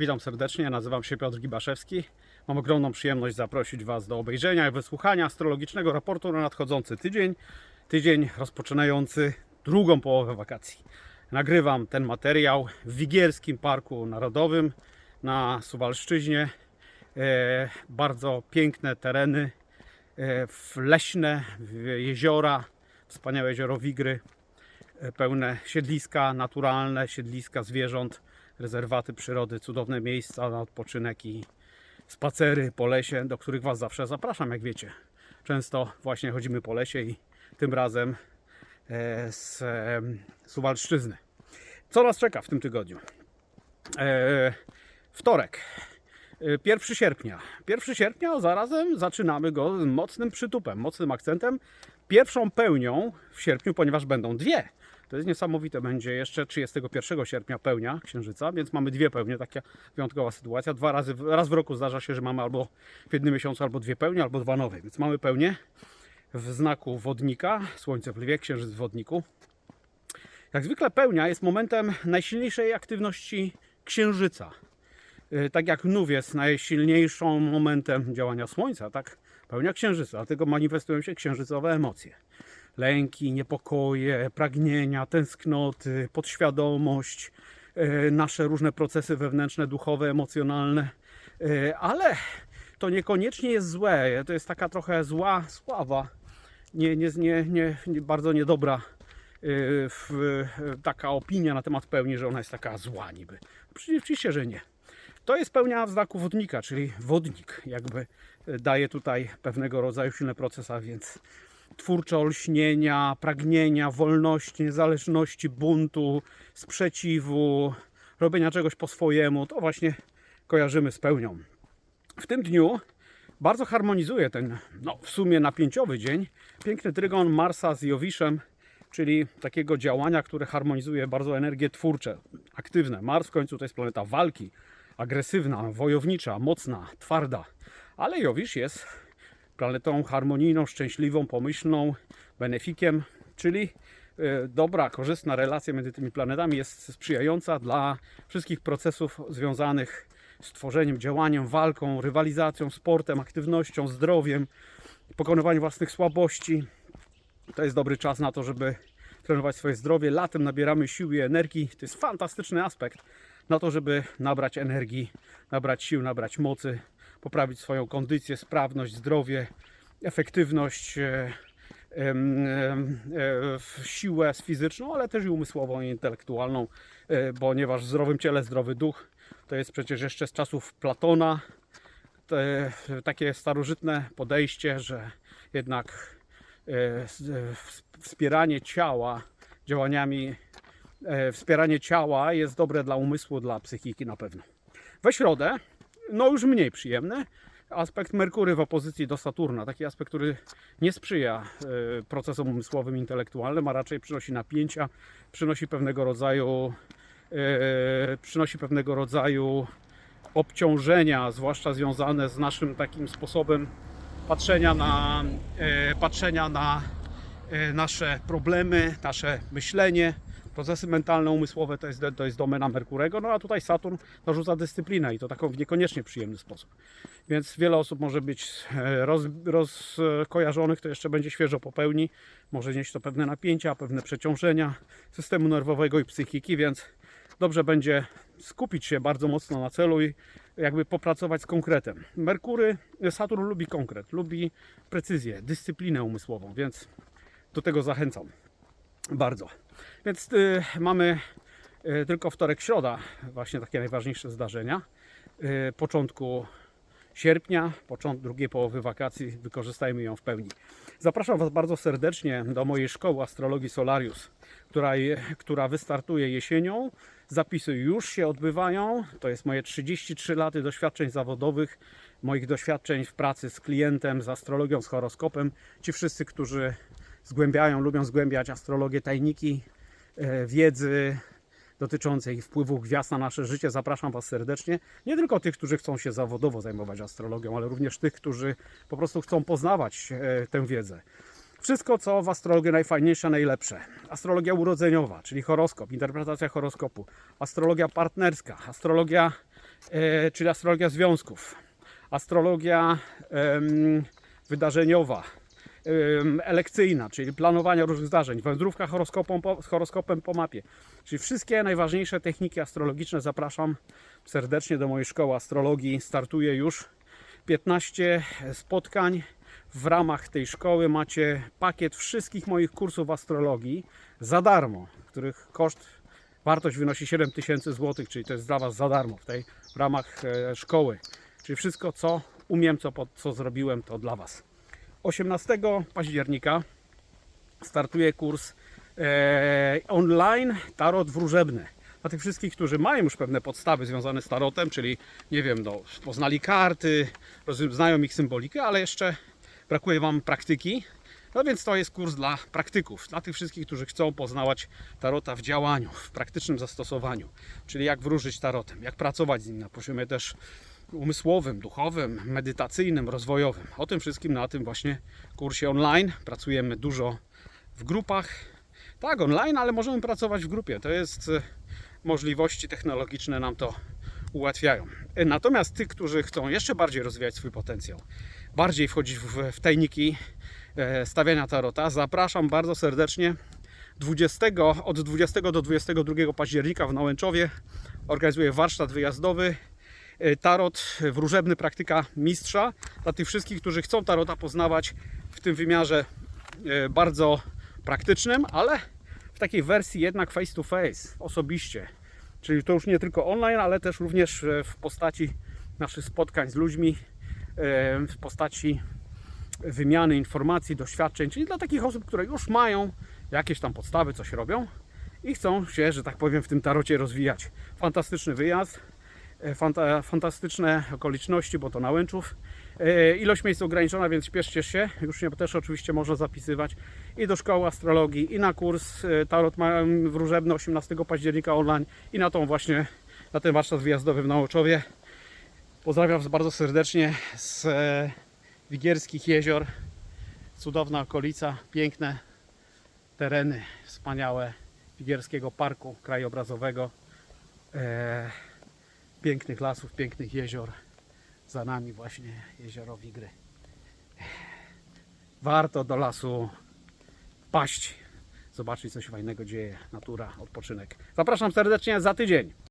Witam serdecznie, nazywam się Piotr Gibaszewski. Mam ogromną przyjemność zaprosić Was do obejrzenia i wysłuchania astrologicznego raportu na nadchodzący tydzień. Tydzień rozpoczynający drugą połowę wakacji. Nagrywam ten materiał w Wigierskim Parku Narodowym na Suwalszczyźnie. E, bardzo piękne tereny, e, leśne, jeziora, wspaniałe jezioro Wigry e, pełne siedliska naturalne, siedliska zwierząt, rezerwaty przyrody, cudowne miejsca na odpoczynek i spacery po lesie, do których Was zawsze zapraszam, jak wiecie. Często właśnie chodzimy po lesie i tym razem e, z e, Suwalszczyzny. Co nas czeka w tym tygodniu? E, wtorek. E, 1 sierpnia. 1 sierpnia, zarazem zaczynamy go z mocnym przytupem, mocnym akcentem. Pierwszą pełnią w sierpniu, ponieważ będą dwie. To jest niesamowite, będzie jeszcze 31 sierpnia pełnia księżyca, więc mamy dwie pełnie, taka wyjątkowa sytuacja. Dwa razy, raz w roku zdarza się, że mamy albo w jednym miesiącu albo dwie pełnie, albo dwa nowe, więc mamy pełnię w znaku wodnika, słońce w lwie, księżyc w wodniku. Jak zwykle pełnia jest momentem najsilniejszej aktywności księżyca. Yy, Tak jak nów jest najsilniejszym momentem działania słońca, tak pełnia księżyca, dlatego manifestują się księżycowe emocje. Lęki, niepokoje, pragnienia, tęsknoty, podświadomość, yy, nasze różne procesy wewnętrzne, duchowe, emocjonalne, Yy, ale to niekoniecznie jest złe, to jest taka trochę zła sława, nie, nie, nie, nie, nie bardzo niedobra yy, w, taka opinia na temat pełni, że ona jest taka zła niby. Oczywiście, że nie. To jest pełnia w znaku wodnika, czyli wodnik jakby e, daje tutaj pewnego rodzaju silny proces, a więc twórcze olśnienia, pragnienia, wolności, niezależności, buntu, sprzeciwu, robienia czegoś po swojemu. To właśnie kojarzymy z pełnią. W tym dniu bardzo harmonizuje ten, no w sumie napięciowy dzień, piękny trygon Marsa z Jowiszem, czyli takiego działania, które harmonizuje bardzo energie twórcze, aktywne. Mars w końcu to jest planeta walki, agresywna, wojownicza, mocna, twarda, ale Jowisz jest planetą harmonijną, szczęśliwą, pomyślną, benefikiem, czyli e, dobra, korzystna relacja między tymi planetami jest sprzyjająca dla wszystkich procesów związanych z tworzeniem, działaniem, walką, rywalizacją, sportem, aktywnością, zdrowiem, pokonywaniem własnych słabości. To jest dobry czas na to, żeby trenować swoje zdrowie. Latem nabieramy siły i energii. To jest fantastyczny aspekt na to, żeby nabrać energii, nabrać sił, nabrać mocy, poprawić swoją kondycję, sprawność, zdrowie, efektywność, e, e, siłę fizyczną, ale też i umysłową i intelektualną, e, ponieważ w zdrowym ciele zdrowy duch to jest przecież jeszcze z czasów Platona takie starożytne podejście, że jednak wspieranie ciała działaniami, wspieranie ciała jest dobre dla umysłu, dla psychiki na pewno. We środę, no już mniej przyjemny, aspekt Merkury w opozycji do Saturna, taki aspekt, który nie sprzyja e, procesom umysłowym, intelektualnym, a raczej przynosi napięcia, przynosi pewnego rodzaju e, przynosi pewnego rodzaju obciążenia, zwłaszcza związane z naszym takim sposobem patrzenia na, e, patrzenia na nasze problemy, nasze myślenie, procesy mentalne, umysłowe to jest, to jest domena Merkurego, no a tutaj Saturn narzuca dyscyplinę i to taką w niekoniecznie przyjemny sposób. Więc wiele osób może być e, roz, rozkojarzonych, to jeszcze będzie świeżo po pełni, może nieść to pewne napięcia, pewne przeciążenia systemu nerwowego i psychiki, więc dobrze będzie skupić się bardzo mocno na celu i jakby popracować z konkretem. Merkury, Saturn lubi konkret, lubi precyzję, dyscyplinę umysłową, więc do tego zachęcam bardzo. Więc y, mamy y, tylko wtorek, środa, właśnie takie najważniejsze zdarzenia. Y, początku sierpnia, początek drugiej połowy wakacji, wykorzystajmy ją w pełni. Zapraszam Was bardzo serdecznie do mojej szkoły astrologii Solarius, która, która wystartuje jesienią. Zapisy już się odbywają. To jest moje 33 lata doświadczeń zawodowych, moich doświadczeń w pracy z klientem, z astrologią, z horoskopem. Ci wszyscy, którzy zgłębiają, lubią zgłębiać astrologię, tajniki e, wiedzy dotyczącej wpływu gwiazd na nasze życie. Zapraszam Was serdecznie. Nie tylko tych, którzy chcą się zawodowo zajmować astrologią, ale również tych, którzy po prostu chcą poznawać e, tę wiedzę. Wszystko, co w astrologii najfajniejsze, najlepsze. Astrologia urodzeniowa, czyli horoskop, interpretacja horoskopu, astrologia partnerska, astrologia e, czyli astrologia związków, astrologia wydarzeniowa, elekcyjna, czyli planowania różnych zdarzeń, wędrówka z horoskopem po mapie. Czyli wszystkie najważniejsze techniki astrologiczne zapraszam serdecznie do mojej szkoły astrologii. Startuje już 15 spotkań. W ramach tej szkoły macie pakiet wszystkich moich kursów astrologii za darmo, których koszt, wartość wynosi 7000 zł, czyli to jest dla Was za darmo w tej w ramach e, szkoły. Czyli wszystko, co umiem, co, co zrobiłem, to dla Was. 18 października startuje kurs e, online Tarot Wróżebny. Dla tych wszystkich, którzy mają już pewne podstawy związane z tarotem, czyli nie wiem, no, poznali karty, znają ich symbolikę, ale jeszcze brakuje Wam praktyki. No więc to jest kurs dla praktyków, dla tych wszystkich, którzy chcą poznawać tarota w działaniu, w praktycznym zastosowaniu, czyli jak wróżyć tarotem, jak pracować z nim na poziomie też umysłowym, duchowym, medytacyjnym, rozwojowym. O tym wszystkim na tym właśnie kursie online. Pracujemy dużo w grupach. Tak, online, ale możemy pracować w grupie. To jest e, możliwości technologiczne nam to ułatwiają. E, Natomiast tych, którzy chcą jeszcze bardziej rozwijać swój potencjał, bardziej wchodzić w, w tajniki e, stawiania tarota, zapraszam bardzo serdecznie 20, od 20 do 22 października w Nałęczowie organizuję warsztat wyjazdowy Tarot wróżebny praktyka mistrza dla tych wszystkich, którzy chcą tarota poznawać w tym wymiarze e, bardzo praktycznym, ale w takiej wersji jednak face to face, osobiście. Czyli to już nie tylko online, ale też również e, w postaci naszych spotkań z ludźmi, e, w postaci wymiany informacji, doświadczeń, czyli dla takich osób, które już mają jakieś tam podstawy, coś robią i chcą się, że tak powiem, w tym tarocie rozwijać. Fantastyczny wyjazd, e, fanta, fantastyczne okoliczności, bo to na Łęczów. E, Ilość miejsc ograniczona, więc śpieszcie się. Już nie też oczywiście można zapisywać i do szkoły astrologii, i na kurs e, Tarot wróżebny 18 października online, i na tą właśnie, na ten warsztat wyjazdowy w Nałoczowie. Pozdrawiam bardzo serdecznie z e, Wigierskich Jezior. Cudowna okolica, piękne tereny, wspaniałe Wigierskiego Parku Krajobrazowego. Pięknych lasów, pięknych jezior. Za nami właśnie jezioro Wigry. Warto do lasu paść, zobaczyć coś fajnego dzieje, natura, odpoczynek. Zapraszam serdecznie za tydzień.